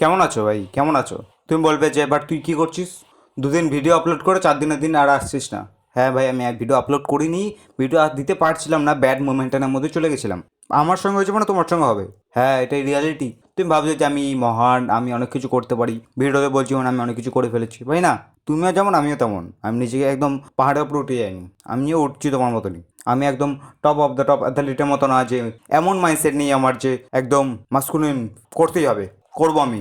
কেমন আছো ভাই? কেমন আছো? তুমি বলবে যে, এবার তুই কি করছিস? দুদিন ভিডিও আপলোড করে চার দিনের দিন আর আসছিস না। হ্যাঁ ভাই, আমি ভিডিও আপলোড করিনি। ভিডিও আর দিতে পারছিলাম না ব্যাড মোমেন্টানের মধ্যে চলে গেছিলাম। আমার সঙ্গে হয়েছে মানে তোমার সঙ্গে হবে। হ্যাঁ এটাই রিয়ালিটি তুমি ভাবছ যে আমি মহান, আমি অনেক কিছু করতে পারি। ভিডিওতে বলছি মানে আমি অনেক কিছু করে ফেলেছি। ভাই না, তুমিও যেমন, আমিও তেমন। আমি নিজেকে একদম পাহাড়ের উপরে উঠে যাইনি। আমিও উঠছি তোমার মতনই। আমি একদম টপ অফ দ্য টপ অ্যাথলিটের মতো না যে, এমন মাইন্ডসেট নেই আমার যে একদম মাস্কুলিন করতেই হবে। করব আমি।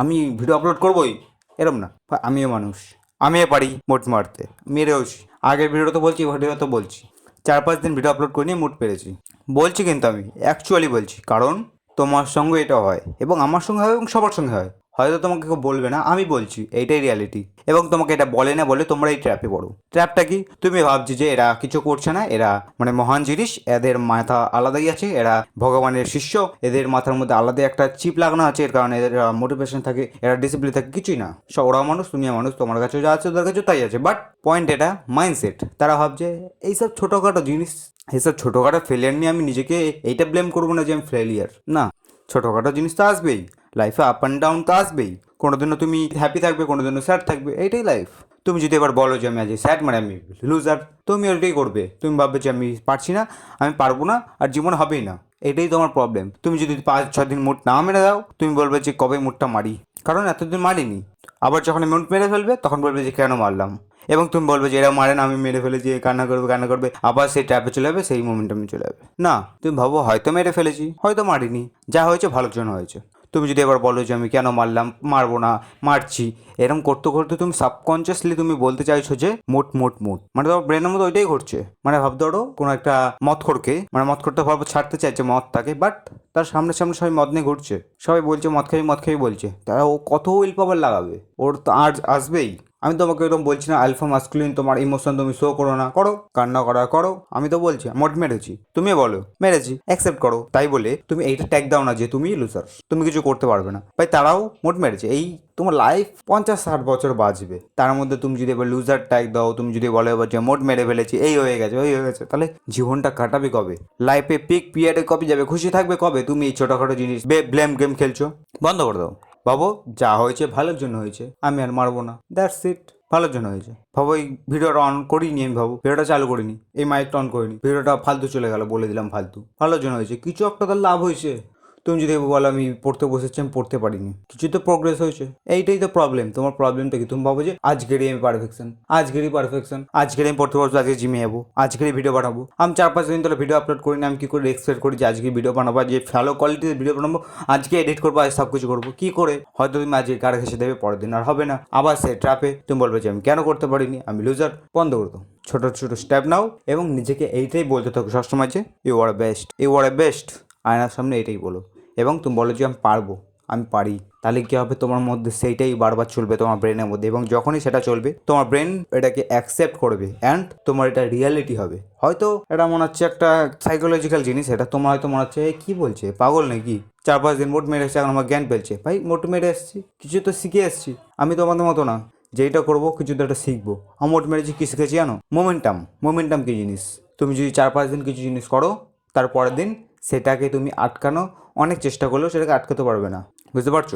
আমি ভিডিও আপলোড করবোই? এরম না। আমিও মানুষ। আমিও পারি মোট মারতে। মেরেওছি আগের ভিডিও তো বলছি ভিডিও তো বলছি। চার পাঁচ দিন ভিডিও আপলোড করে নিয়ে মুড পেরেছি। বলছি কিন্তু আমি। অ্যাকচুয়ালি বলছি। কারণ তোমার সঙ্গে এটা হয়। এবং আমার সঙ্গে হয় এবং সবার সঙ্গে হয়। হয়তো তোমাকে কেউ বলবে না, আমি বলছি, এইটাই রিয়ালিটি এবং তোমাকে এটা বলে না বলে তোমরা এই ট্র্যাপে পড়ো। ট্র্যাপটা কি? তুমি ভাবছি যে এরা কিছু করছে না, এরা মানে মহান জিনিস, এদের মাথা আলাদাই আছে, এরা ভগবানের শিষ্য, এদের মাথার মধ্যে আলাদা একটা চিপ লাগানো আছে, এর কারণে এদের মোটিভেশন থাকে, এরা ডিসিপ্লিন থাকে, কিছুই না। সব ওরাও মানুষ তুমিও মানুষ, তোমার কাছে যা আছে, ওদের কাছে তাই আছে। বাট পয়েন্ট এটা মাইন্ডসেট তারা ভাবছে, এইসব ছোটোখাটো জিনিস, এইসব ছোটোখাটো ফেলিয়ার নিয়ে আমি নিজেকে এইটা ব্লেম করব না যে আমি ফেলিয়ার না, ছোটোখাটো জিনিস তো আসবেই। লাইফে আপ অ্যান্ড ডাউন তো আসবেই। কোনো দিনও তুমি হ্যাপি থাকবে কোনো দিনও স্যাড থাকবে, এইটাই লাইফ তুমি যদি এবার বলো যে আমি আজ স্যাড মানে আমি লুজার তুমি ওইটাই করবে। তুমি ভাববে যে আমি পারছি না, আমি পারব না, আর জীবন হবেই না। এটাই তোমার প্রবলেম তুমি যদি পাঁচ ছ দিন মুড না মেরে দাও, তুমি বলবে যে কবে মুডটা মারি। কারণ এতদিন মারিনি। আবার যখন মুড মেরে ফেলবে, তখন বলবে যে কেন মারলাম? এবং তুমি বলবে যে এরা মারে না, আমি মেরে ফেলেছি কান্না করবে কান্না করবে। আবার সেই ট্যাপে চলে যাবে, সেই মোমেন্টামে চলে যাবে। না, তুমি ভাবো হয়তো মেরে ফেলেছি, হয়তো মারিনি। যা হয়েছে, ভালোর জন্য হয়েছে। তুমি যদি এবার বলো যে আমি কেন মারলাম, মারবো না, মারছি এরকম করতে করতে তুমি সাবকনসিয়াসলি তুমি বলতে চাইছো যে মোট মোট মোট। মানে তোমার ব্রেনের মধ্যে ওইটাই ঘটছে। মানে ভাব ধরো কোনো একটা মদ খোরকে মানে মদ খোরটা ভাবো ছাড়তে চাইছে মদটাকে বাট তার সামনে সামনে সবাই মদ নিয়ে ঘুরছে। সবাই বলছে, মদ খাই মদ খাই বলছে। তারা ও কত উইল পাওয়ার লাগাবে? ওর তো আর আসবেই। আমি তোমাকে এরকম বলছি না আলফা মাস্কুলিন তোমার ইমোশন তুমি শো করো না, করো। কান্না করা করো। আমি তো বলছি মোট মেরেছি। তুমি বলো, মেরেছি অ্যাকসেপ্ট করো। তাই বলে তুমি এইটা ট্যাগ দাও না যে তুমি লুজার তুমি কিছু করতে পারবে না। ভাই, তারাও মোট মেরেছে। এই তোমার লাইফ পঞ্চাশ ষাট বছর বাঁচবে। তার মধ্যে তুমি যদি এবার লুজার ট্যাগ দাও, তুমি যদি বলো এবার যে মোট মেরে ফেলেছি, এই হয়ে গেছে, ওই হয়ে গেছে, তাহলে জীবনটা কাটাবে কবে? লাইফে পিক পিরিয়ডে কবে যাবে? খুশি থাকবে কবে? তুমি এই ছোটোখাটো জিনিস ব্লেম গেম খেলছো। বন্ধ করে দাও। বাবু, যা হয়েছে ভালোর জন্য হয়েছে, আমি আর মারবো না। দ্যাটস ইট ভালোর জন্য হয়েছে। ভাবো এই ভিডিওটা অন করিনি আমি ভাবো ভিডিওটা চালু করিনি, এই মাইকটা অন করিনি, ভিডিওটা ফালতু চলে গেল, বলে দিলাম ফালতু। ভালোর জন্য হয়েছে, কিছু একটা তার লাভ হয়েছে। তুমি যদি বলো আমি পড়তে বসেছি, আমি পড়তে পারিনি। কিছু তো প্রোগ্রেস হয়েছে। এইটাই তো প্রবলেম তোমার প্রবলেমটা কি? তুমি ভাবো যে আজকেরই আমি পারফেকশন আজকেরই পারফেকশন আজকেরই আমি পড়তে বসবো, আজকে জিমে যাব আজকেরই ভিডিও বানাবো। আমি চার পাঁচ দিন তাহলে ভিডিও আপলোড করিনি, আমি কি করে এক্সপেক্ট করি যে আজকে ভিডিও বানাবো যে ভালো কোয়ালিটির ভিডিও বানাবো, আজকে এডিট করব, আজ সব কিছু করব? কি করে? হয়তো তুমি আজকে কার ঘেসে দেবে, পরের দিন আর হবে না। আবার সে ট্র্যাপে তুমি বলবে যে আমি কেন করতে পারিনি? আমি লুজার বন্ধ করে দাও। ছোটো ছোটো স্টেপ নাও এবং নিজেকে এইটাই বলতে থাকো সবসময় যে you are best you are best আয়নার সামনে এটাই বলো। এবং তুমি বলো যে আমি পারব আমি পারি। তাহলে কী হবে? তোমার মধ্যে সেইটাই বারবার চলবে তোমার ব্রেনের মধ্যে এবং যখনই সেটা চলবে তোমার ব্রেন এটাকে অ্যাকসেপ্ট করবে অ্যান্ড তোমার এটা রিয়ালিটি হবে। হয়তো এটা মনে হচ্ছে একটা সাইকোলজিক্যাল জিনিস এটা তোমার হয়তো মনে হচ্ছে "এ, কি বলছে? পাগল নাকি? চার পাঁচ দিন মোট মেরে এসেছে এখন আমার জ্ঞান পেলছে ভাই মোট মেরে এসেছি কিছু তো শিখে এসেছি। আমি তোমাদের মতো না যেইটা করব কিছু তো একটা শিখব। আমার মোট মেরেছি কী শিখেছি জানো? মোমেন্টাম মোমেন্টাম কী জিনিস? তুমি যদি চার পাঁচ দিন কিছু জিনিস করো তারপরের দিন সেটাকে তুমি আটকানো, অনেক চেষ্টা করলেও সেটাকে আটকাতে পারবে না। বুঝতে পারছ?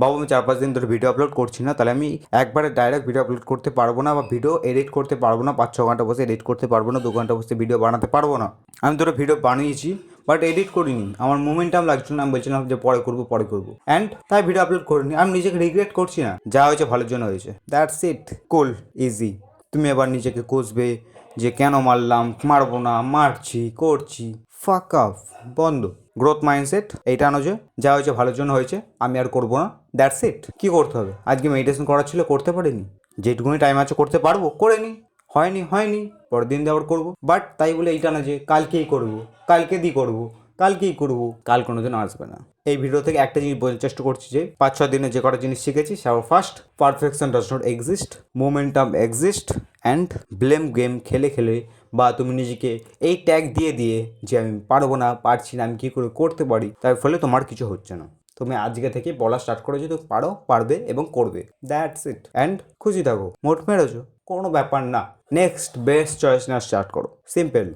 বাবু, আমি চার পাঁচ দিন ধরে ভিডিও আপলোড করছি না, তাহলে আমি একবারে ডাইরেক্ট ভিডিও আপলোড করতে পারব না বা ভিডিও এডিট করতে পারব না, পাঁচ ছ ঘণ্টা বসে এডিট করতে পারব না, দু ঘণ্টা বসে ভিডিও বানাতে পারব না। আমি ধরো ভিডিও বানিয়েছি বাট এডিট করিনি। আমার মোমেন্টাম লাগছিল না, আমি বলছিলাম যে পরে করব পরে করব। অ্যান্ড তাই ভিডিও আপলোড করিনি। আমি নিজেকে রিগ্রেট করছি না। যা হয়েছে, ভালোর জন্য হয়েছে। দ্যাটস ইট কোল ইজি তুমি এবার নিজেকে কষবে যে কেন মারলাম, মারবো না, মারছি, করছি। ফাক অফ বন্ধ গ্রোথ মাইন্ডসেট এইটা আনো যে, যা হয়েছে ভালোর জন্য হয়েছে, আমি আর করব না। দ্যাটস ইট কী করতে হবে? আজকে মেডিটেশন করার ছিল, করতে পারিনি। যেটুকুনি টাইম আছে করতে পারব, করে নি। হয়নি হয়নি, পরের দিন আবার করব। বাট তাই বলে এইটা না যে, কালকেই করব, কালকে দিয়ে করব। কালকেই করব। কাল কোনো দিন আসবে না। এই ভিডিও থেকে একটা জিনিস বোঝার চেষ্টা করছি যে, পাঁচ ছ দিনে যে কটা জিনিস শিখেছি সেটা first perfection does not exist momentum exist and blame game খেলে খেলে বা তুমি নিজেকে এই ট্যাগ দিয়ে দিয়ে যে আমি পারব না, পারছি না, আমি কী করে করতে পারি, তার ফলে তোমার কিছু হচ্ছে না। তুমি আজকে থেকে বলা স্টার্ট করে যদি পারো, পারবে এবং করবে। দ্যাটস ইট অ্যান্ড খুশি থাকো। মোট মেরেছো। কোনো ব্যাপার না। নেক্সট বেস্ট চয়েস নেওয়া স্টার্ট করো। সিম্পল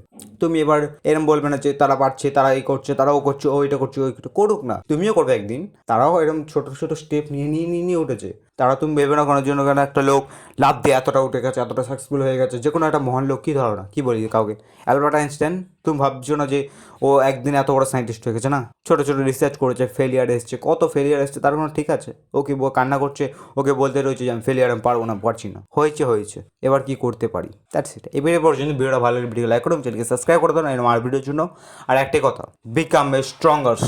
তুমি এবার এরম বলবে না যে তারা পারছে, তারা এই করছে, তারাও করছে, ও এটা করছে ওই। করুক না। তুমিও করবে একদিন। তারাও এরকম ছোট ছোট স্টেপ নিয়ে নিয়ে নিয়ে নিয়ে উঠেছে। তারা তুমি ভেবে না কোনো জন্য কেন একটা লোক লাভ দিয়ে এতটা উঠে গেছে, এতটা সাকসেসফুল হয়ে গেছে যে কোনো একটা মহান লোক, কী ধরো না, কী বলি কাউকে? অ্যালবার্ট আইনস্টাইন তুমি ভাবছ না যে ও একদিন এত বড় সায়েন্টিস্ট হয়ে গেছে না? ছোটো ছোটো রিসার্চ করেছে ফেলিয়ার এসছে, কত ফেলিয়ার এসছে, তার কোনো ঠিক আছে? ও কি কান্না করছে? ওকে বলতে রয়েছে যে আমি ফেলিয়ার আমি পারব না, পারছি না। হয়েছে হয়েছে। এবার কি করতে পারি? দ্যাটস ইট এবারে পর্যন্ত ভিডিওটা ভালো ভিডিও লাইক করুন চ্যানেলকে সাবস্ক্রাইব করে দেন আর ভিডিওর জন্য। আর একটাই কথা বিকাম এ স্ট্রঙ্গার্স